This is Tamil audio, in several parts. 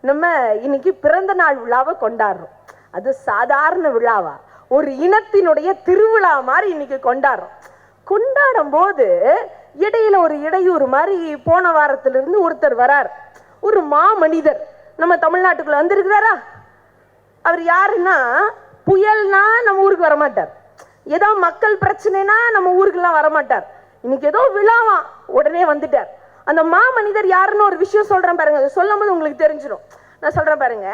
நம்ம இன்னைக்கு பிறந்த நாள் விழாவை கொண்டாடுறோம். அது சாதாரண விழாவா? ஒரு இனத்தினுடைய திருவிழா மாதிரி இன்னைக்கு கொண்டாடுறோம். கொண்டாடும் போது இடையில ஒரு இடையூறு மாதிரி போன வாரத்திலிருந்து ஒருத்தர் வரார். ஒரு மாமனிதர் நம்ம தமிழ்நாட்டுக்குள்ள வந்திருக்கிறாரா? அவர் யாருன்னா புயல்னா நம்ம ஊருக்கு வரமாட்டார். ஏதோ மக்கள் பிரச்சனைனா நம்ம ஊருக்கெல்லாம் வரமாட்டார். இன்னைக்கு ஏதோ விழாவா? உடனே வந்துட்டார். அந்த மாமனிதர் யாருன்னு ஒரு விஷயம் சொல்றேன் பாருங்க அதை சொல்லும் போது உங்களுக்கு தெரிஞ்சிடும் நான் சொல்றேன் பாருங்க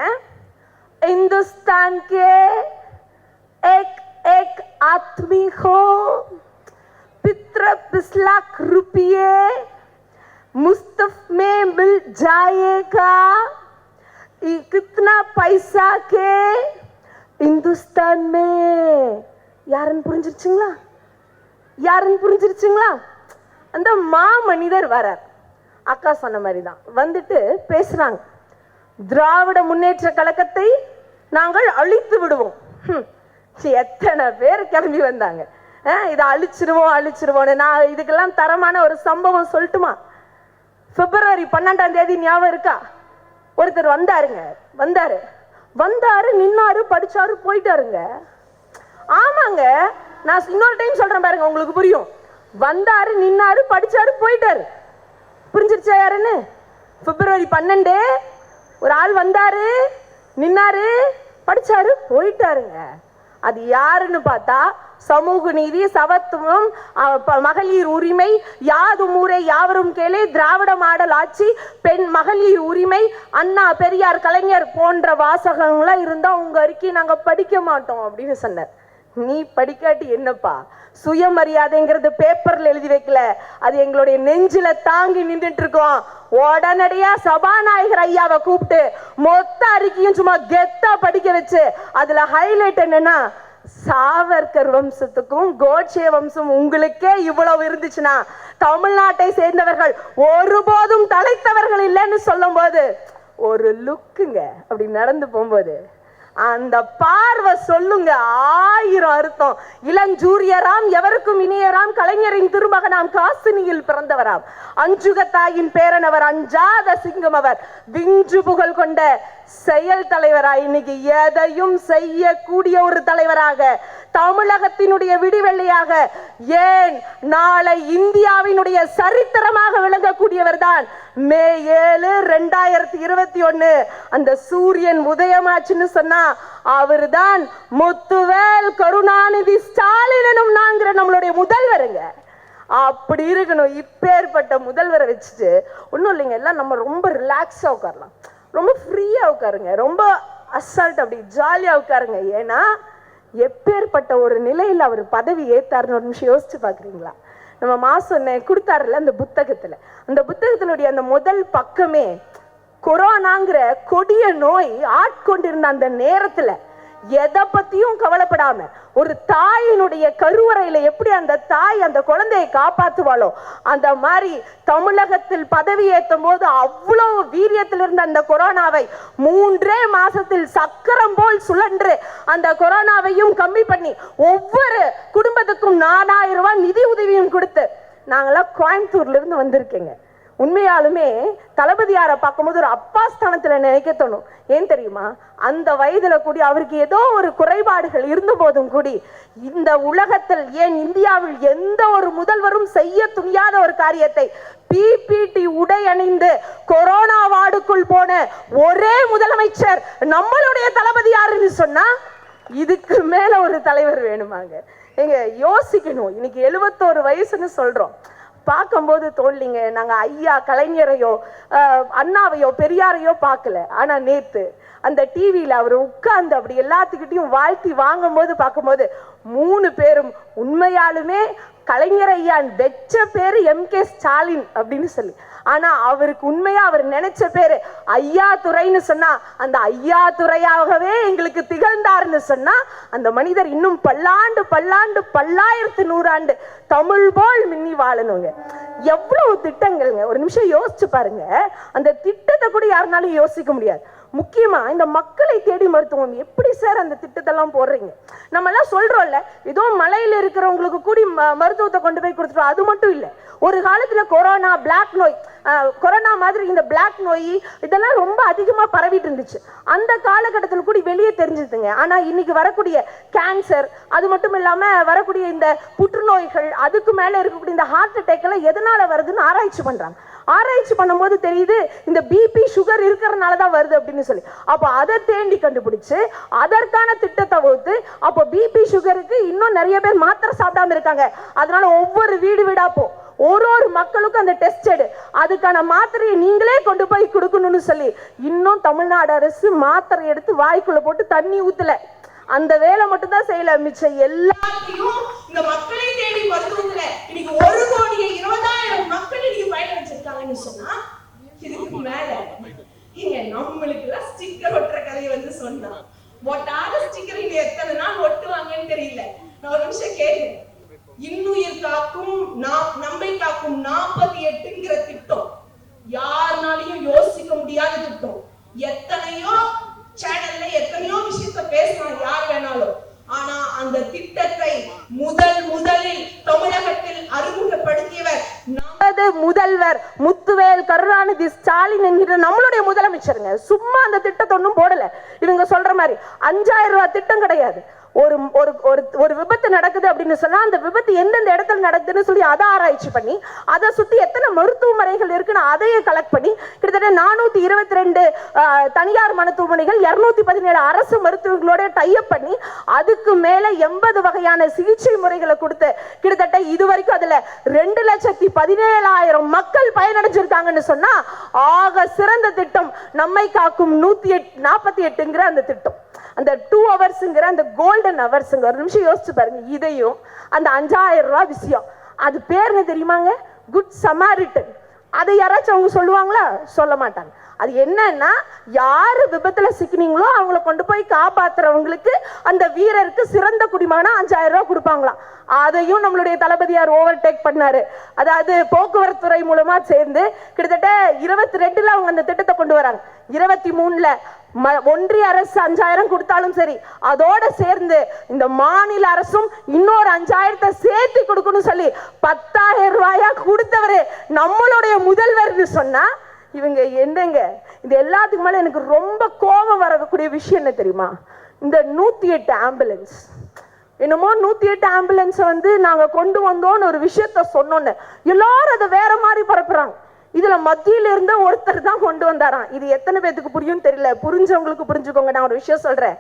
இந்துஸ்தான் கே एक एक आदमी हो पित्र पिछलाख रुपये मुफ्त में मिल जाएगा ये कितना पैसा के இந்துஸ்தான் மே யாருன்னு புரிஞ்சிருச்சுங்களா யாருன்னு புரிஞ்சிருச்சுங்களா அந்த மா மனிதர் வரார் அக்கா சொன்ன மாதிரி தான் வந்துட்டு பேசுறாங்க. திராவிட முன்னேற்ற கழகத்தை நாங்கள் அழித்து விடுவோம். எத்தனை பேர் கிளம்பி வந்தாங்க. இதை அழிச்சிருவோம் அழிச்சிருவோம்னு. நான் இதுக்கெல்லாம் தரமான ஒரு சம்பவம் சொல்லட்டுமா? பிப்ரவரி பன்னெண்டாம் தேதி ஞாபகம் இருக்கா? ஒருத்தர் வந்தாருங்க. வந்தாரு. வந்தாரு நின்னாரு படிச்சாரு போயிட்டாருங்க. ஆமாங்க. நான் இன்னொரு டைம் சொல்றேன் பாருங்க உங்களுக்கு புரியும். வந்தாரு நின்னாரு படிச்சாரு போயிட்டாரு. புரிஞ்சிருச்சா யாருன்னு? பிப்ரவரி பன்னெண்டு ஒரு ஆள் வந்தாரு நின்னாரு படிச்சாரு போயிட்டாருங்க. அது யாருன்னு பார்த்தா சமூக நீதி சமத்துவம் மகளிர் உரிமை யாதும் ஊரே யாவரும் கேளே திராவிட மாடல் ஆட்சி பெண் மகளிர் உரிமை அண்ணா பெரியார் கலைஞர் போன்ற வாசகங்களாம் இருந்தால் உங்க அறிக்கை நாங்கள் படிக்க மாட்டோம் அப்படின்னு சொன்னார். நீ படிக்காட்டி என்னப்பா? சுயமரியாதைங்கிறது பேப்பர்ல எழுதி வைக்கல. அது எங்களுடைய நெஞ்சில தாங்கி நின்றுட்டு இருக்கோம் உடனடியா சபாநாயகர் ஐயாவை கூப்பிட்டு மொத்த அறிக்கையும் சும்மா கெத்தா படிக்க வச்சு அதுல ஹைலைட் என்னன்னா சாவர்கர் வம்சத்துக்கும் கோட்சே வம்சம் உங்களுக்கே இவ்வளவு இருந்துச்சுன்னா தமிழ்நாட்டை சேர்ந்தவர்கள் ஒருபோதும் தலைத்தவர்கள் இல்லைன்னு சொல்லும் போது ஒரு லுக்குங்க அப்படி நடந்து போகும்போது அந்த பார்வை சொல்லுங்க ஆயிரம் அர்த்தம். இளஞ்சூரியராம் எவருக்கும் இனியராம் கலைஞரின் திருமகனாம் காசினியில் பிறந்தவராம். அஞ்சுகத்தாயின் பேரனவர் அஞ்சாத சிங்கம் அவர். விஞ்சு புகழ் கொண்ட செயல் தலைவராக இன்னைக்கு எதையும் செய்யக்கூடிய ஒரு தலைவராக தமிழகத்தினுடைய விடிவெள்ளியாக ஏன் நாளை இந்தியாவினுடைய சரித்திரமாக விளங்கக்கூடியவர் தான் மே ஏழு ரெண்டாயிரத்தி இருபத்தி ஒன்னு. அந்த சூரியன் உதயமாச்சுன்னு சொன்னா அவர்தான் முத்துவேல் கருணாநிதி ஸ்டாலின் எனும் நான்கிற நம்மளுடைய முதல்வருங்க. அப்படி இருக்கணும். இப்பேற்பட்ட முதல்வரை வச்சுட்டு ஒன்றும் இல்லைங்க எல்லாம் நம்ம ரொம்ப ரிலாக்ஸாக உட்காரலாம். ரொம்ப ஃப்ரீயாக உட்காருங்க. ரொம்ப அசால்ட் அப்படி ஜாலியாக உட்காருங்க. ஏன்னா எப்பேற்பட்ட ஒரு நிலையில் அவர் பதவி ஏத்தாருன்னு ஒரு நிமிஷம் யோசிச்சு பார்க்குறீங்களா? நம்ம மாசம் கொடுத்தாருல அந்த புத்தகத்தில். அந்த புத்தகத்தினுடைய அந்த முதல் பக்கமே கொரோனாங்கிற கொடிய நோய் ஆட்கொண்டிருந்த அந்த நேரத்துல எதை பத்தியும் கவலைப்படாம ஒரு தாயினுடைய கருவறையில எப்படி அந்த தாய் அந்த குழந்தையை காப்பாத்துவாளோ அந்த மாதிரி தமிழகத்தில் பதவி ஏற்றும் போது அவ்வளவு வீரியத்தில் இருந்த அந்த கொரோனாவை மூன்றே மாசத்தில் சக்கரம் போல் சுழன்று அந்த கொரோனாவையும் கம்மி பண்ணி ஒவ்வொரு குடும்பத்துக்கும் நாலாயிரம் ரூபாய் நிதி உதவியும் கொடுத்து நாங்களாம் கோயம்புத்தூர்ல இருந்து வந்திருக்கேங்க. உண்மையாலுமே தளபதியாரை பார்க்கும்போது ஒரு அப்பா ஸ்தானத்துல நினைக்க தோணும் ஏன் தெரியுமா? அந்த வயதுல கூடி அவருக்கு ஏதோ ஒரு குறைபாடுகள் இருந்த போதும் கூடி இந்த உலகத்தில் ஏன் இந்தியாவில் எந்த ஒரு முதல்வரும் செய்ய துணியாத ஒரு காரியத்தை பிபிடி உடை அணிந்து கொரோனா வார்டுக்குள் போன ஒரே முதலமைச்சர் நம்மளுடைய தளபதி யாருன்னு சொன்னா இதுக்கு மேல ஒரு தலைவர் வேணுமாங்க. எங்க யோசிக்கணும். இன்னைக்கு எழுபத்தோரு வயசுன்னு சொல்றோம். பார்க்கும்போது தோல்லிங்க. நாங்க ஐயா கலைஞரையோ அஹ், அண்ணாவையோ பெரியாரையோ பார்க்கல. ஆனா நேத்து அந்த டிவியில் அவர் உட்கார்ந்து அப்படி எல்லாத்துக்கிட்டையும் வாழ்த்தி வாங்கும்போது பார்க்கும்போது மூணு பேரும் உண்மையாலுமே கலைஞர் ஐயா வெச்ச பேரு எம் கே ஸ்டாலின் அப்படின்னு சொல்லி. ஆனா அவருக்கு உண்மையா அவர் நினைச்ச பேரு ஐயா துறைன்னு சொன்னா அந்த ஐயா துறையாகவே எங்களுக்கு திகழ்ந்தாருன்னு சொன்னா அந்த மனிதர் இன்னும் பல்லாண்டு பல்லாண்டு பல்லாயிரத்து நூறாண்டு தமிழ் போல் மின்னி வாழணுங்க. எவ்வளவு திட்டங்கள்ங்க. ஒரு நிமிஷம் யோசிச்சு பாருங்க. அந்த திட்டத்தை கூட யாருனாலும் யோசிக்க முடியாது. முக்கியமாக இந்த மக்களை தேடி மருத்துவம் எப்படி சார் அந்த திட்டத்தெல்லாம் போடுறீங்க? நம்ம எல்லாம் சொல்றோம்ல ஏதோ மலையில் இருக்கிறவங்களுக்கு கூடி ம- மருத்துவத்தை கொண்டு போய் கொடுத்துட்டோம். அது மட்டும் இல்லை ஒரு காலத்தில் கொரோனா பிளாக் நோய் கொரோனா மாதிரி இந்த பிளாக் நோய் இதெல்லாம் ரொம்ப அதிகமாக பரவிட்டு இருந்துச்சு. அந்த காலகட்டத்தில் கூடி வெளியே தெரிஞ்சுதுங்க. ஆனால் இன்னைக்கு வரக்கூடிய கேன்சர் அது மட்டும் இல்லாமல் வரக்கூடிய இந்த புற்றுநோய்கள் அதுக்கு மேலே இருக்கக்கூடிய இந்த ஹார்ட் அட்டாக் எல்லாம் எதனால் வருதுன்னு ஆராய்ச்சி பண்ணுறாங்க ஆராய்ச்சி பண்ணும்போது தெரியுது இந்த பிபி சுகர் இருக்கிறதுனால தான் வருது அப்படின்னு சொல்லி. அப்போ அதை தேண்டி கண்டுபிடிச்சு அதற்கான திட்டத்தை வகுத்து அப்போ பிபி சுகருக்கு இன்னும் நிறைய பேர் மாத்திரை சாப்பிடாம இருக்காங்க. அதனால ஒவ்வொரு வீடு வீடாக போ. ஒரு ஒரு மக்களுக்கும் அந்த டெஸ்ட் எடு. அதுக்கான மாத்திரையை நீங்களே கொண்டு போய் கொடுக்கணும்னு சொல்லி இன்னும் தமிழ்நாடு அரசு மாத்திரை எடுத்து வாய்க்குள்ள போட்டு தண்ணி ஊத்தல. அந்த வேலை மட்டும் தான் செய்யல மிச்சம் எல்லாத்தையும் இந்த மக்களை தேடி மருத்துவத்துல இன்னைக்கு ஒரு கோடியே இருபதாயிரம் மக்கள் இன்னைக்கு பயனடைச்சிருக்காங்கன்னு சொன்னா இதுக்கு மேல நீங்க நம்மளுக்கு எல்லாம் ஸ்டிக்கர் ஒட்டுற கதையை வந்து சொன்னா. ஒட்டாத ஸ்டிக்கர் இங்க எத்தனை நாள் ஒட்டுவாங்கன்னு தெரியல. நான் ஒரு நிமிஷம் கேட்கிறேன் இன்னுயிர் காக்கும் நா- நம்மை காக்கும் நாற்பத்தி எட்டுங்கிற திட்டம் யாருனாலையும் யோசிக்க முடியாத திட்டம். எத்தனையோ சேனல்ல எத்தனையோ விஷயத்த பேசலாம் யார் வேணாலும். ஆனா அந்த திட்டத்தை முதல் முதலில் தமிழகத்தில் அறிமுகப்படுத்தியவர் நமது முதல்வர் முத்துவேல் கருணாநிதி ஸ்டாலின் என்கிற நம்மளுடைய முதலமைச்சருங்க. சும்மா அந்த திட்டத்தை ஒன்றும் போடல. இவங்க சொல்ற மாதிரி அஞ்சாயிரம் ரூபாய் திட்டம் கிடையாது. ஒரு ஒரு ஒரு ஒரு விபத்து நடக்குது அப்படின்னு சொன்னால் அந்த விபத்து எந்தெந்த இடத்துல நடக்குதுன்னு சொல்லி அதை ஆராய்ச்சி பண்ணி அதை சுற்றி எத்தனை மருத்துவமனைகள் இருக்குன்னு அதையே கலெக்ட் பண்ணி கிட்டத்தட்ட நானூற்றி இருபத்தி ரெண்டு தனியார் மருத்துவமனைகள் இரநூத்தி பதினேழு அரசு மருத்துவர்களோட டைப் பண்ணி அதுக்கு மேலே எண்பது வகையான சிகிச்சை முறைகளை கொடுத்து கிட்டத்தட்ட இது வரைக்கும் அதில் ரெண்டு லட்சத்தி பதினேழாயிரம் மக்கள் பயனடைஞ்சிருக்காங்கன்னு சொன்னால் ஆக சிறந்த திட்டம் நம்மை காக்கும் நூற்றி எட் நாற்பத்தி எட்டுங்கிற அந்த திட்டம். அந்த டூ ஹவர்ஸுங்கிற அந்த கோல்டன் ஹவர்ஸுங்க ஒரு நிமிஷம் யோசிச்சு பாருங்க. இதையும் அந்த அஞ்சாயிரம் ரூபா விஷயம். அது பேர் என்ன தெரியுமாங்க? குட் சமாரிட்டன் அதை யாராச்சும் அவங்க சொல்லுவாங்களா? சொல்ல மாட்டாங்க. அது என்னன்னா யாரு விபத்துல சிக்கினீங்களோ அவங்கள கொண்டு போய் காப்பாத்துறவங்களுக்கு அந்த வீரருக்கு சிறந்த குடிமகனா அஞ்சாயிரம் ரூபாய் கொடுப்பாங்களாம். அதையும் நம்மளுடைய தளபதியார் ஓவர்டேக் பண்ணாரு. அதாவது போக்குவரத்து துறை மூலமா சேர்ந்து கிட்டத்தட்ட இருபத்தி ரெண்டுல அவங்க அந்த திட்டத்தை கொண்டு வராங்க. இருபத்தி மூணுல. ஒன்றிய அரசு அஞ்சாயிரம் கொடுத்தாலும் சரி அதோட சேர்ந்து இந்த மாநில அரசும் இன்னொரு அஞ்சாயிரத்தை சேர்த்து கொடுக்கணும் சொல்லி பத்தாயிரம் ரூபாயா கொடுத்தவரு நம்மளுடைய முதல்வர்னு சொன்னா இவங்க என்னங்க? இது எல்லாத்துக்கு மேல எனக்கு ரொம்ப கோபம் வரக்கூடிய விஷயம் என்ன தெரியுமா? இந்த நூத்தி எட்டு ஆம்புலன்ஸ் என்னமோ நூத்தி எட்டு ஆம்புலன்ஸ் வந்து நாங்க கொண்டு வந்தோம்னு ஒரு விஷயத்த சொன்னோன்னு. எல்லாரும் அதை வேற மாதிரி பரப்புறாங்க. இதுல மத்தியில இருந்த ஒருத்தர் தான் கொண்டு வந்தாராம். இது எத்தனை பேத்துக்கு புரியும் தெரியல. புரிஞ்சவங்களுக்கு புரிஞ்சுக்கோங்க. நான் ஒரு விஷயம் சொல்றேன்.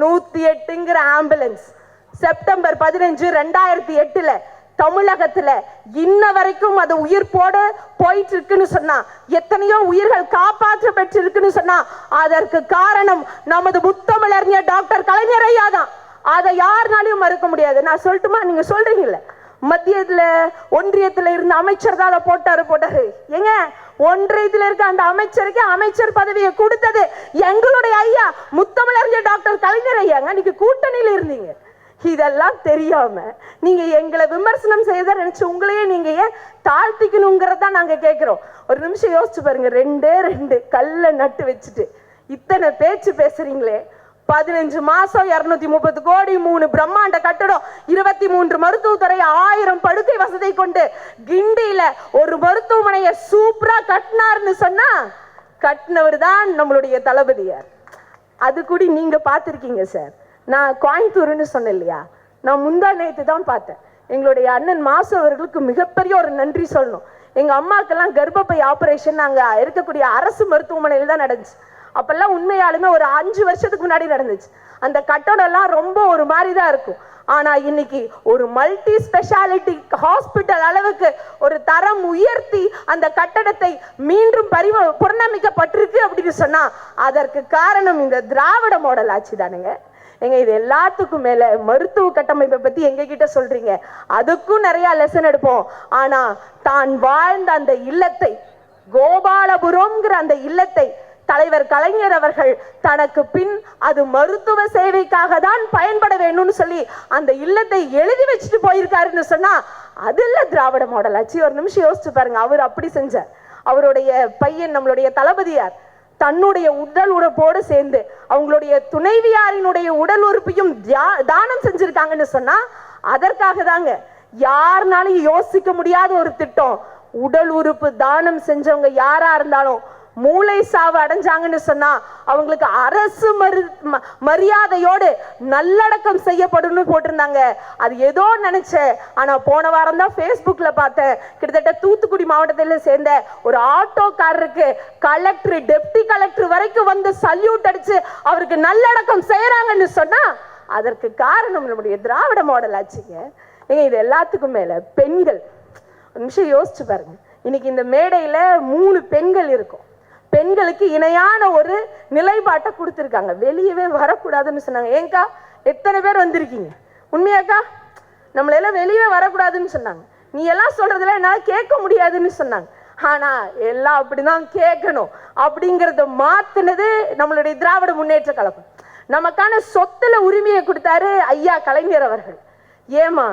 நூத்தி எட்டுங்கிற ஆம்புலன்ஸ் செப்டம்பர் பதினஞ்சு ரெண்டாயிரத்தி எட்டுல தமிழகத்துல இன்ன வரைக்கும் அது உயிர் போட போயிட்டு இருக்குன்னு சொன்னா எத்தனையோ உயிர்கள் காப்பாற்ற பெற்றிருக்குன்னு சொன்னா அதற்கு காரணம் நமது முத்தமிழறிஞர் டாக்டர் கலைஞர் ஐயா தான். அதை யாருனாலையும் மறுக்க முடியாது. நான் சொல்லட்டுமா? நீங்க சொல்றீங்கல்ல. மத்தியத்தில் ஒன்றியத்தில் இருந்த அமைச்சர் தான் அதை போட்டாரு போட்டாரு. ஏங்க ஒன்றியத்தில் இருக்க அந்த அமைச்சருக்கு அமைச்சர் பதவியை கொடுத்தது எங்களுடைய ஐயா முத்தமிழறிஞர் டாக்டர் கலைஞர் ஐயாங்க நீங்க கூட்டணியில் இருந்தீங்க. இதெல்லாம் தெரியாம நீங்க எங்களை விமர்சனம் செய்யறத நினைச்சு உங்களையே நீங்க ஏன் தாழ்த்திக்கணுங்கிறதா நாங்க கேட்கிறோம் ஒரு நிமிஷம் யோசிச்சு பாருங்க. ரெண்டே ரெண்டு கல்ல நட்டு வச்சுட்டு இத்தனை பேச்சு பேசுறீங்களே. பதினஞ்சு மாசம் இருநூத்தி முப்பது கோடி மூணு பிரம்மாண்ட கட்டடம் இருபத்தி மூன்று மருத்துவத்துறை ஆயிரம் படுக்கை வசதி கொண்டு கிண்டியில ஒரு மருத்துவமனையை சூப்பரா கட்டினார்னு சொன்னா கட்டினவர் தான் நம்மளுடைய தளபதியார். அது கூட நீங்க பார்த்துருக்கீங்க சார். நான் கோயம்புத்தூர்னு சொன்னேன் இல்லையா? நான் முந்தா நேற்று தான் பார்த்தேன். எங்களுடைய அண்ணன் மாசு அவர்களுக்கு மிகப்பெரிய ஒரு நன்றி சொல்லணும். எங்க அம்மாக்கெல்லாம் கர்ப்பப்பை ஆபரேஷன் நாங்க இருக்கக்கூடிய அரசு மருத்துவமனையில் தான் நடந்துச்சு. அப்பெல்லாம் உண்மையாலுமே ஒரு அஞ்சு வருஷத்துக்கு முன்னாடி நடந்துச்சு. அந்த கட்டடம்லாம் ரொம்ப ஒரு மாதிரி தான் இருக்கும். ஆனால் இன்னைக்கு ஒரு மல்டி ஸ்பெஷாலிட்டி ஹாஸ்பிட்டல் அளவுக்கு ஒரு தரம் உயர்த்தி அந்த கட்டடத்தை மீண்டும் பரிவ புறநமிக்கப்பட்டிருக்கு அப்படின்னு சொன்னால் அதற்கு காரணம் இந்த திராவிட மாடல் ஆட்சி தானுங்க. எங்க இது எல்லாத்துக்கும் மேல மருத்துவ கட்டமைப்பை பத்தி எங்க கிட்ட சொல்றீங்க? அதுக்கும் நிறைய லெசன் எடுப்போம். ஆனா தான் வாழ்ந்த அந்த இல்லத்தை கோபாலபுரம்ங்கிற அந்த இல்லத்தை தலைவர் கலைஞர் அவர்கள் தனக்கு பின் அது மருத்துவ சேவைக்காக தான் பயன்பட வேணும்னு சொல்லி அந்த இல்லத்தை எழுதி வச்சுட்டு போயிருக்காருன்னு சொன்னா அது இல்ல திராவிட மாடல். ஆச்சு ஒரு நிமிஷம் யோசிச்சு பாருங்க அவர் அப்படி செஞ்சார். அவருடைய பையன் நம்மளுடைய தளபதியார். தன்னுடைய உடல் உறுப்போடு சேர்ந்து அவங்களுடைய துணைவியாரினுடைய உடல் உறுப்பையும் தியா- தானம் செஞ்சிருக்காங்கன்னு சொன்னா அதற்காக தாங்க யாருனாலும் யோசிக்க முடியாத ஒரு திட்டம். உடல் உறுப்பு தானம் செஞ்சவங்க யாரா இருந்தாலும் மூளை சாவு அடைஞ்சாங்கன்னு சொன்னா அவங்களுக்கு அரசு மரு ம- மரியாதையோடு நல்லடக்கம் செய்யப்படும்னு போட்டிருந்தாங்க. அது ஏதோ நினைச்சேன். ஆனா போன வாரம் தான் ஃபேஸ்புக்ல பார்த்தேன். கிட்டத்தட்ட தூத்துக்குடி மாவட்டத்தில் சேர்ந்த ஒரு ஆட்டோக்காரருக்கு கலெக்டர் டெப்டி கலெக்டர் வரைக்கும் வந்து சல்யூட் அடிச்சு அவருக்கு நல்லடக்கம் செய்யறாங்கன்னு சொன்னா அதற்கு காரணம் நம்முடைய திராவிட மாடல் ஆச்சுங்க ஏங்க இது எல்லாத்துக்கும் மேல பெண்கள் நிமிஷம் யோசிச்சு பாருங்க. இன்னைக்கு இந்த மேடையில் மூணு பெண்கள் இருக்கும். பெண்களுக்கு இணையான ஒரு நிலைப்பாட்டை கொடுத்துருக்காங்க. வெளியவே வரக்கூடாதுன்னு சொன்னாங்க. ஏங்கா எத்தனை பேர் வந்திருக்கீங்க? உண்மையாக்கா? நம்மள எல்லாம் வெளியே வரக்கூடாதுன்னு சொன்னாங்க. நீ எல்லாம் சொல்றதுல என்னால் கேட்க முடியாதுன்னு சொன்னாங்க. ஆனா எல்லாம் அப்படிதான் கேட்கணும் அப்படிங்கறத மாத்தினது நம்மளுடைய திராவிட முன்னேற்ற கழகம். நமக்கான சொத்துல உரிமையை கொடுத்தாரு ஐயா கலைஞர் அவர்கள். ஏமா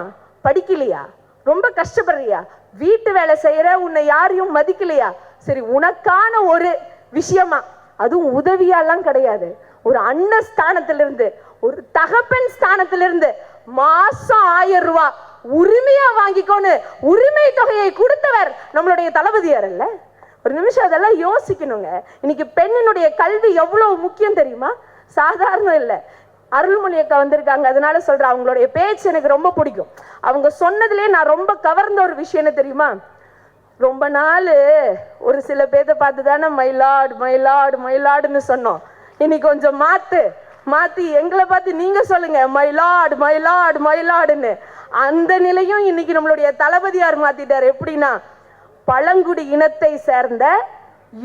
படிக்கலையா? ரொம்ப கஷ்டப்படுறியா? வீட்டு வேலை செய்யற உன்னை யாரையும் மதிக்கலையா? சரி உனக்கான ஒரு விஷயமா? அதுவும் உதவியாலாம் கிடையாது. ஒரு அண்ணன் ஸ்தானத்திலிருந்து ஒரு தகப்பன் ஸ்தானத்திலிருந்து மாசம் ஆயிரம் ரூபாய் உரிமையா வாங்கிக்கோன்னு உரிமை தொகையை கொடுத்தவர் நம்மளுடைய தளபதியார் அல்ல. ஒரு நிமிஷம் அதெல்லாம் யோசிக்கணுங்க. இன்னைக்கு பெண்ணினுடைய கல்வி எவ்வளவு முக்கியம் தெரியுமா? சாதாரணம் இல்லை. அருள்மொழி அக்கா வந்திருக்காங்க. அதனால சொல்றேன். அவங்களுடைய பேச்சு எனக்கு ரொம்ப பிடிக்கும். அவங்க சொன்னதுலேயே நான் ரொம்ப கவர்ந்த ஒரு விஷயம் என்ன தெரியுமா? ரொம்ப நாள் ஒரு சில பேர்த்த பார்த்து தானே மயிலாடு மயிலாடு மயிலாடுன்னு சொன்னோம். இன்னைக்கு கொஞ்சம் மாத்து மாத்தி எங்களை பார்த்து நீங்க சொல்லுங்க மயிலாடு மயிலாடு மயிலாடுன்னு அந்த நிலையும் இன்னைக்கு நம்மளுடைய தளபதியார் மாத்திட்டார். எப்படின்னா பழங்குடி இனத்தை சேர்ந்த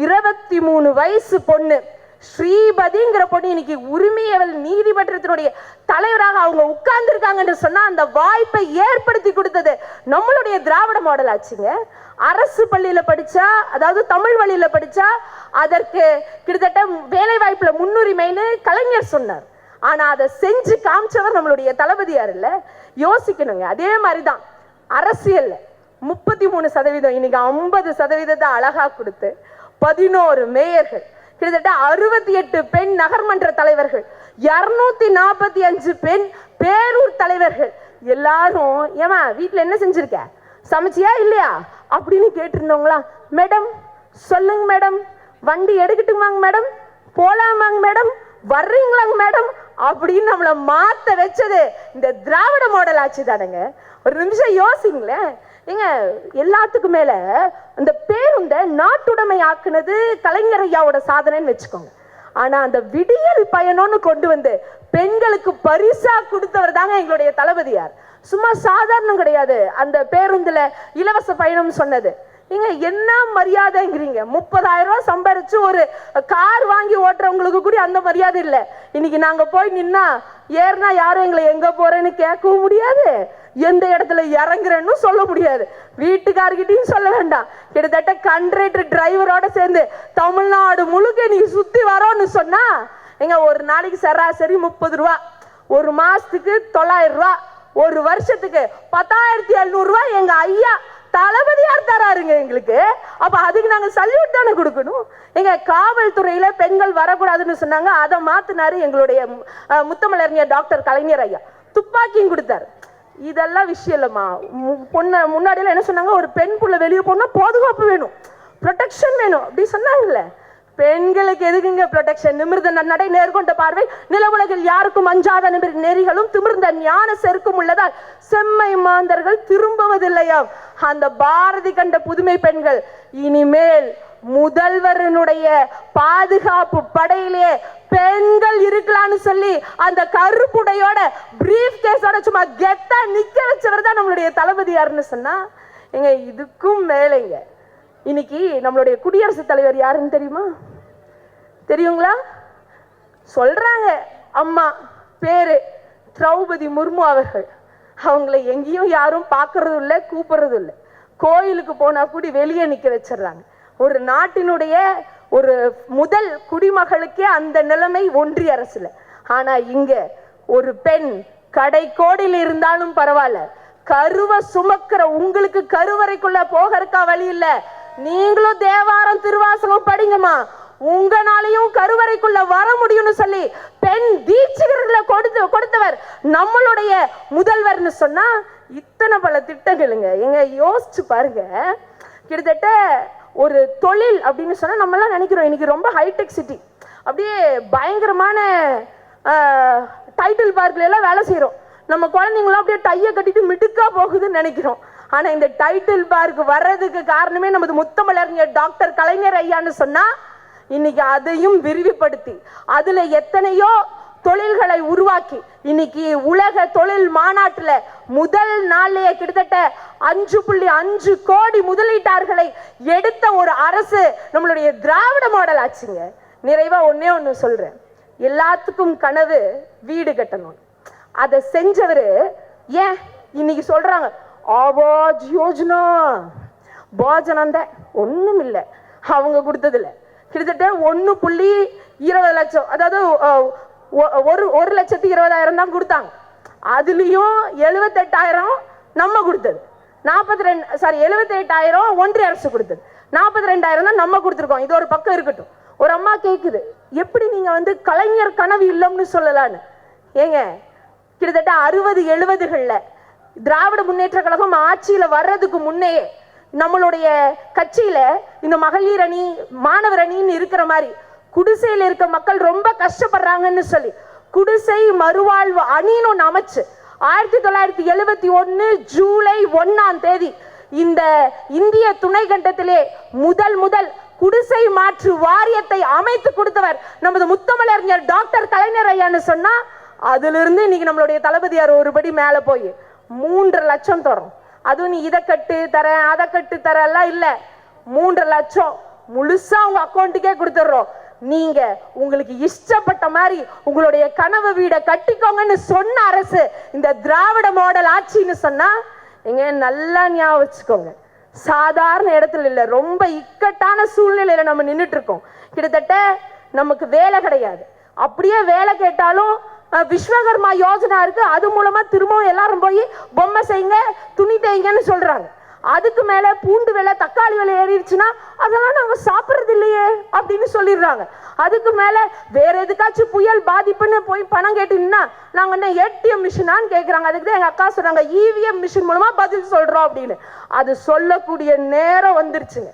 இருபத்தி மூணு வயசு பொண்ணு. ஸ்ரீபதிங்கிற பொண்ணு இன்னைக்கு உரிமையவள் நீதிமன்றத்தினுடைய தலைவராக அவங்க உட்கார்ந்துருக்காங்கன்னு சொன்னா அந்த வாய்ப்பை ஏற்படுத்தி கொடுத்தது நம்மளுடைய திராவிட மாடல் ஆச்சுங்க அரசு பள்ளியில படிச்சா அதாவது தமிழ் வழியில படிச்சா அதற்கு கிட்டத்தட்ட வேலை வாய்ப்புல முன்னுரிமைன்னு கலைஞர் சொன்னார். ஆனா அதை செஞ்சு காமிச்சவர் நம்மளுடைய தளபதியார் இல்ல. யோசிக்கணுங்க. அதே மாதிரிதான். அரசியல் முப்பத்தி மூணு சதவீதம் இன்னைக்கு ஐம்பது சதவீதத்தை அழகா கொடுத்து பதினோரு மேயர்கள் கிட்டத்தட்ட அறுபத்தி எட்டு பெண் நகர்மன்ற தலைவர்கள் இரநூத்தி நாற்பத்தி அஞ்சு பெண் பேரூர் தலைவர்கள். எல்லாரும் ஏமா வீட்டில் என்ன செஞ்சிருக்க? சமைச்சியா இல்லையா? அப்படின்னு கேட்டிருந்தவங்களா மேடம் சொல்லுங்க மேடம். வண்டி எடுக்கட்டுமாங்க மேடம்? போலாமாங்க மேடம்? வர்றீங்களாங்க மேடம்? அப்படின்னு நம்மளை மாத்த வச்சது இந்த திராவிட மாடல் ஆட்சி தானுங்க. ஒரு நிமிஷம் யோசிங்களேன். ஏங்க எல்லாத்துக்கும் மேல அந்த பேருந்த நாட்டுடைமை ஆக்குனது கலைஞர் ஐயாவோட சாதனைன்னு வச்சுக்கோங்க. ஆனா அந்த விடியல் பயணம்னு கொண்டு வந்து பெண்களுக்கு பரிசா கொடுத்தவர் தாங்க எங்களுடைய தளபதியார். சும்மா சாதாரணம் கிடையாது. அந்த பேருந்துல இலவச பயணம் சொன்னது. நீங்க என்ன மரியாதைங்கிறீங்க? முப்பதாயிரம் ரூபாய் சம்பாரிச்சு ஒரு கார் வாங்கி ஓட்டுறவங்களுக்கு கூட அந்த மரியாதை இல்லை. இன்னைக்கு நாங்க போய் நின்னா ஏறினா யாரும் எங்களை எங்க போறேன்னு கேட்கவும் முடியாது. எந்த இடத்துல இறங்குறேன்னு சொல்ல முடியாது. வீட்டுக்காரர்கிட்டையும் சொல்ல வேண்டாம். கிட்டத்தட்ட கண்ட்ரேட்டர் டிரைவரோட சேர்ந்து தமிழ்நாடு முழுக்க நீ சுத்தி வரோன்னு சொன்னா எங்க ஒரு நாளைக்கு சராசரி முப்பது ரூபா ஒரு மாசத்துக்கு தொள்ளாயிரம் ரூபா ஒரு வருஷத்துக்கு பத்தாயிரத்தி எழுநூறு ரூபாய் எங்க ஐயா தளபதியார் தராருங்க எங்களுக்கு. அப்ப அதுக்கு நாங்க சல்யூட் தானே கொடுக்கணும்? எங்க காவல்துறையில பெண்கள் வரக்கூடாதுன்னு சொன்னாங்க அதை மாத்தினாரு எங்களுடைய முத்தமிழறிஞர் டாக்டர் கலைஞர் ஐயா. துப்பாக்கியும் கொடுத்தாரு. இதெல்லாம் விஷயம் இல்லைம்மா. மு- பொண்ணு முன்னாடியெல்லாம் என்ன சொன்னாங்க? ஒரு பெண் புள்ள வெளியே போனா பாதுகாப்பு வேணும். ப்ரொடெக்ஷன் வேணும். அப்படி சொன்னாங்கல்ல. பெண்களுக்கு எதுக்குங்க ப்ரொடெக்ஷன் நிமிர்ந்த நன்னடை நேர்கொண்ட பார்வை. நில உலகில் யாருக்கும் அஞ்சாத நிமிர் நெறிகளும் திமிர்ந்த ஞான செருக்கும் உள்ளதால் செம்மை மாந்தர்கள் திரும்புவதில்லையாம். அந்த பாரதி கண்ட புதுமை பெண்கள் இனிமேல் முதல்வரனுடைய பாதுகாப்பு படையிலே பெண்கள் இருக்கலாம்னு சொல்லி அந்த கருப்புடையோட பிரீஃப் கேஸோட சும்மா கெட்டா நிக்க வச்சவர் தான் நம்மளுடைய தளபதியாருன்னு சொன்னா எங்க இதுக்கும் மேலைங்க. இன்னைக்கு நம்மளுடைய குடியரசுத் தலைவர் யாருன்னு தெரியுமா? தெரியுங்களா? சொல்றாங்க. அம்மா பேரு திரௌபதி முர்மு அவர்கள். அவங்கள எங்கேயும் யாரும் பார்க்கறதும் இல்லை கூப்பிடுறதும் இல்லை கோயிலுக்கு போனா கூடி வெளியே நிக்க வச்சிடுறாங்க. ஒரு நாட்டினுடைய ஒரு முதல் குடிமகளுக்கே அந்த நிலைமை ஒன்றிய அரசுல. ஆனா இங்க ஒரு பெண் கடைக்கோடியில் இருந்தாலும் பரவாயில்ல. கருவை சுமக்கிற உங்களுக்கு கருவறைக்குள்ள போகறக்கா வழி இல்ல. நீங்களும் தேவாரம் திருவாசகம் படிங்கம்மா. உங்களாலையும் கருவறைக்குள்ள வர முடியும்னு சொல்லி பெண் தீட்சிகர்களை கொடுத்து கொடுத்தவர் நம்மளுடைய முதல்வர்னு சொன்னா இத்தனை பல திட்டங்களுங்க. எங்க யோசிச்சு பாருங்க. கிட்டத்தட்ட ஒரு தொழில் அப்படின்னு சொன்னால் நம்மலாம் நினைக்கிறோம். இன்னைக்கு ரொம்ப ஹைடெக் சிட்டி அப்படியே பயங்கரமான டைட்டில் பார்க்ல எல்லாம் வேலை செய்கிறோம் நம்ம குழந்தைங்களாம் அப்படியே டையை கட்டிட்டு மிடுக்கா போகுதுன்னு நினைக்கிறோம். ஆனால் இந்த டைட்டில் பார்க்கு வர்றதுக்கு காரணமே நமது முத்தமிழறிஞர் டாக்டர் கலைஞர் ஐயான்னு சொன்னால் இன்னைக்கு அதையும் விரிவுபடுத்தி அதில் எத்தனையோ தொழில்களை உருவாக்கி இன்னைக்கு உலக தொழில் மாநாட்டுல முதல் நாள்லயே கிட்டத்தட்ட அஞ்சு புள்ளி அஞ்சு கோடி முதலீட்டாளர்களை எடுத்த ஒரு அரசு நம்மளுடைய திராவிட மாடல் ஆச்சுங்க நிறைவா ஒண்ணே ஒண்ணு சொல்றேன். எல்லாத்துக்கும் கனவு வீடு கட்டணும். அதை செஞ்சவரு ஏன்? இன்னைக்கு சொல்றாங்க ஆவாஜ் யோஜனா. போஜனந்த ஒன்றும் இல்லை. அவங்க கொடுத்ததில்லை. கிட்டத்தட்ட ஒன்று புள்ளி இருபது லட்சம் அதாவது ஒரு ஒரு லட்சத்தி இருபதாயிரம் தான் கொடுத்தாங்க. அதுலேயும் எழுபத்தெட்டாயிரம் நம்ம கொடுத்தது. நாற்பத்தி ரெண்டு சாரி எழுபத்தெட்டாயிரம் ஒன்றிய அரசு கொடுத்தது. நாற்பத்தி ரெண்டாயிரம் தான் நம்ம கொடுத்துருக்கோம். இது ஒரு பக்கம் இருக்கட்டும். ஒரு அம்மா கேட்குது எப்படி நீங்க வந்து கலைஞர் கனவு இல்லைன்னு சொல்லலான்னு? ஏங்க கிட்டத்தட்ட அறுபது எழுபதுகளில் திராவிட முன்னேற்ற கழகம் ஆட்சியில வர்றதுக்கு முன்னையே நம்மளுடைய கட்சியில இந்த மகளிர் அணி மாணவர் அணின்னு இருக்கிற மாதிரி குடிசையில் இருக்க மக்கள் ரொம்ப கஷ்டப்படுறாங்கன்னு சொல்லி குடிசை மறுவாழ்வு அணின்னு ஒன்று அமைச்சு ஆயிரத்தி தொள்ளாயிரத்தி எழுபத்தி ஒன்று ஜூலை ஒன்னாம் தேதி இந்த இந்திய துணை கண்டத்திலே முதல் முதல் குடிசை மாற்று வாரியத்தை அமைத்து கொடுத்தவர் நமது முத்தமிழறிஞர் டாக்டர் கலைஞர் ஐயான்னு சொன்னா அதிலிருந்து இன்னைக்கு நம்மளுடைய தளபதியார் ஒருபடி மேலே போய் மூன்றரை லட்சம் தரும். அதுவும் நீ இதை கட்டு தரேன் அதை கட்டு தர எல்லாம் இல்லை. மூன்றரை லட்சம் முழுசா உங்க அக்கௌண்ட்டுக்கே கொடுத்துட்றோம். நீங்க உங்களுக்கு இஷ்டப்பட்ட மாதிரி உங்களுடைய கனவு வீடை கட்டிக்கோங்கன்னு சொன்ன அரசு இந்த திராவிட மாடல் ஆட்சின்னு சொன்னா எங்க நல்லா ஞாபகம் வச்சுக்கோங்க. சாதாரண இடத்துல இல்லை ரொம்ப இக்கட்டான சூழ்நிலையில நம்ம நின்றுட்டு இருக்கோம். கிட்டத்தட்ட நமக்கு வேலை கிடையாது. அப்படியே வேலை கேட்டாலும் விஸ்வகர்மா யோஜனா இருக்கு. அது மூலமா திரும்பவும் எல்லாரும் போய் பொம்மை செய்யுங்க துணி தைங்கன்னு சொல்றாங்க. அதுக்கு மேல பூண்டு விலை தக்காளி விலை ஏறிடுச்சுன்னா அதெல்லாம் நாங்க சாப்பிட்றது இல்லையே அப்படின்னு சொல்லிடுறாங்க. அதுக்கு மேல வேற எதுக்காச்சும் புயல் பாதிப்புன்னு போய் பணம் கேட்டீங்கன்னா நாங்க என்ன ஏடிஎம் மிஷினான்னு கேட்குறாங்க அதுக்கு தான் எங்க அக்கா சொல்றாங்க இவிஎம் மிஷின் மூலமா பதில் சொல்றோம் அப்படின்னு. அது சொல்லக்கூடிய நேரம் வந்துருச்சுங்க.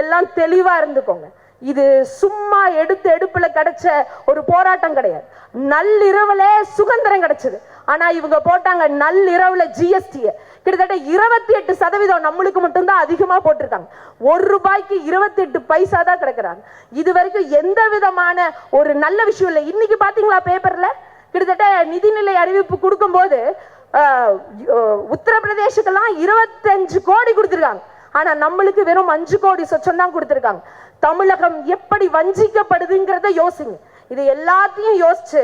எல்லாம் தெளிவா இருந்துக்கோங்க. இது சும்மா எடுத்து எடுப்புல கிடைச்ச ஒரு போராட்டம் கிடையாது. நள்ளிரவுல சுதந்திரம் கிடைச்சது. ஆனா இவங்க போட்டாங்க நள்ளிரவுல ஜிஎஸ்டியை கிட்டத்தட்ட இருபத்தி எட்டு சதவீதம் நம்மளுக்கு மட்டும்தான் அதிகமாக போட்டிருக்காங்க. ஒரு ரூபாய்க்கு இருபத்தி எட்டு பைசா தான் கிடைக்கிறாங்க. இது வரைக்கும் எந்த விதமான ஒரு நல்ல விஷயம் இல்லை. இன்னைக்கு பார்த்தீங்களா பேப்பரில் கிட்டத்தட்ட நிதிநிலை அறிவிப்பு கொடுக்கும்போது ஆஹ், உத்தரப்பிரதேசத்துக்கெல்லாம் இருபத்தஞ்சு கோடி கொடுத்துருக்காங்க. ஆனால் நம்மளுக்கு வெறும் அஞ்சு கோடி சொச்சம் தான் கொடுத்துருக்காங்க. தமிழகம் எப்படி வஞ்சிக்கப்படுதுங்கிறத யோசிங்க. இது எல்லாத்தையும் யோசிச்சு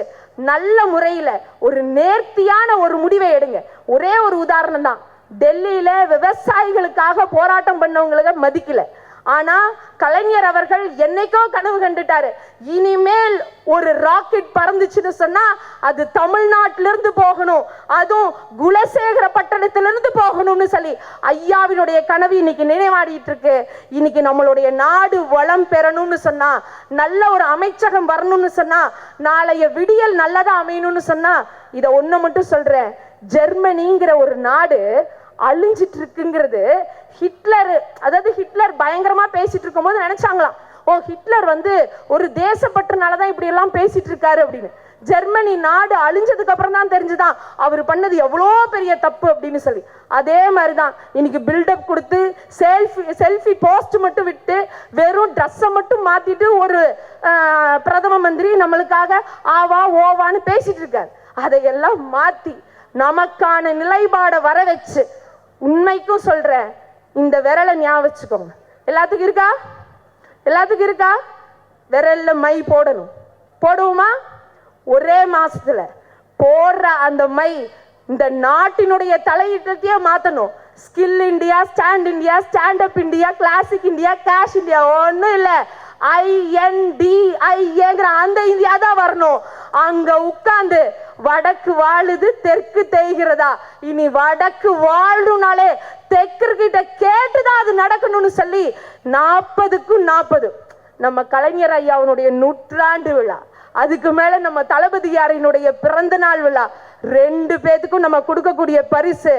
நல்ல முறையில் ஒரு நேர்த்தியான ஒரு முடிவை எடுங்க. ஒரே ஒரு உதாரணம் தான் டெல்லியில விவசாயிகளுக்காக போராட்டம் பண்ணவங்களுக்கு மதிக்கல. ஆனா கலைஞர் அவர்கள் என்னைக்கோ கனவு கண்டுட்டாரு. இனிமேல் ஒரு ராக்கெட் பறந்துச்சுன்னு சொன்னா அது தமிழ்நாட்டிலிருந்து போகணும். அதுவும் குலசேகர பட்டணத்திலிருந்து போகணும்னு சொல்லி ஐயாவினுடைய கனவு இன்னைக்கு நினைவாடிட்டு இருக்கு. இன்னைக்கு நம்மளுடைய நாடு வளம் பெறணும்னு சொன்னா நல்ல ஒரு அமைச்சகம் வரணும்னு சொன்னா நாளைய விடியல் நல்லதா அமையணும்னு சொன்னா இதை ஒண்ணு மட்டும் சொல்றேன். ஜெர்மனிங்கிற ஒரு நாடு அழிஞ்சிட்டு இருக்குங்கிறது ஹிட்லர் அதாவது ஹிட்லர் பயங்கரமா பேசிட்டு இருக்கும்போது நினைச்சாங்களாம். ஓ ஹிட்லர் வந்து ஒரு தேசப்பற்றுனால தான் இப்படி எல்லாம் பேசிட்டு இருக்காரு அப்படின்னு. ஜெர்மனி நாடு அழிஞ்சதுக்கு அப்புறம் தான் தெரிஞ்சுதான் அவர் பண்ணது எவ்வளோ பெரிய தப்பு அப்படின்னு சொல்லி. அதே மாதிரி தான் இன்னைக்கு பில்டப் கொடுத்து செல்ஃபி செல்ஃபி போஸ்ட் மட்டும் விட்டு வெறும் ட்ரெஸ்ஸை மட்டும் மாற்றிட்டு ஒரு பிரதம மந்திரி நம்மளுக்காக ஆவா ஓவான்னு பேசிட்டு இருக்காரு அதையெல்லாம் மாற்றி நமக்கான நிலைப்பாடை வர வச்சு உண்மைக்கும் சொல்கிறேன் இந்த விரலை ஞாபகம் வச்சுக்கோங்க. எல்லாத்துக்கும் இருக்கா? எல்லாத்துக்கும் இருக்கா? விரல்ல மை போடணும். போடுவோமா? ஒரே மாசத்துல போடுற அந்த மை இந்த நாட்டினுடைய தலையீட்டத்தையே மாத்தணும். Skill India stand India stand up India classic India cash India ஒன்றும் இல்லை. ஐஎன்டிஐங்கிற அந்த இந்தியா தான் வரணும். அங்க உட்காந்து வடக்கு வாழுது தெற்கு தேய்கிறதா? இனி வடக்கு வாழணும்னாலே தெற்கு கிட்ட கேட்டுதான் அது நடக்கணும்னு சொல்லி நாற்பதுக்கும் நாற்பது நம்ம கலைஞர் ஐயாவுடைய நூற்றாண்டு விழா அதுக்கு மேல நம்ம தளபதியாரினுடைய பிறந்த நாள் விழா ரெண்டு பேத்துக்கும் நம்ம கொடுக்கக்கூடிய பரிசு.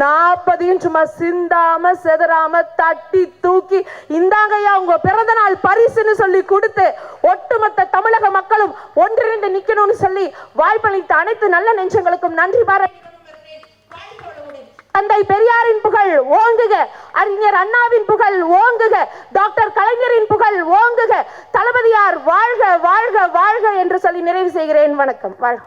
நாற்பதையும் சும்மா சிந்தாம செதறாம தட்டி தூக்கி இந்தாங்கய்யா உங்க பிறந்த நாள் பரிசுன்னு சொல்லி கொடுத்து ஒட்டுமொத்த தமிழக மக்களும் ஒன்றிணைந்து நிக்கணும்னு சொல்லி வாய்ப்பளித்த அனைத்து நல்ல நெஞ்சங்களுக்கும் நன்றி பாராட்டி தந்தை பெரியாரின் புகழ் ஓங்குக அறிஞர் அண்ணாவின் புகழ் ஓங்குக டாக்டர் கலைஞரின் புகழ் ஓங்குக தளபதியார் வாழ்க வாழ்க வாழ்க என்று சொல்லி நிறைவு செய்கிறேன். வணக்கம். வாழ்க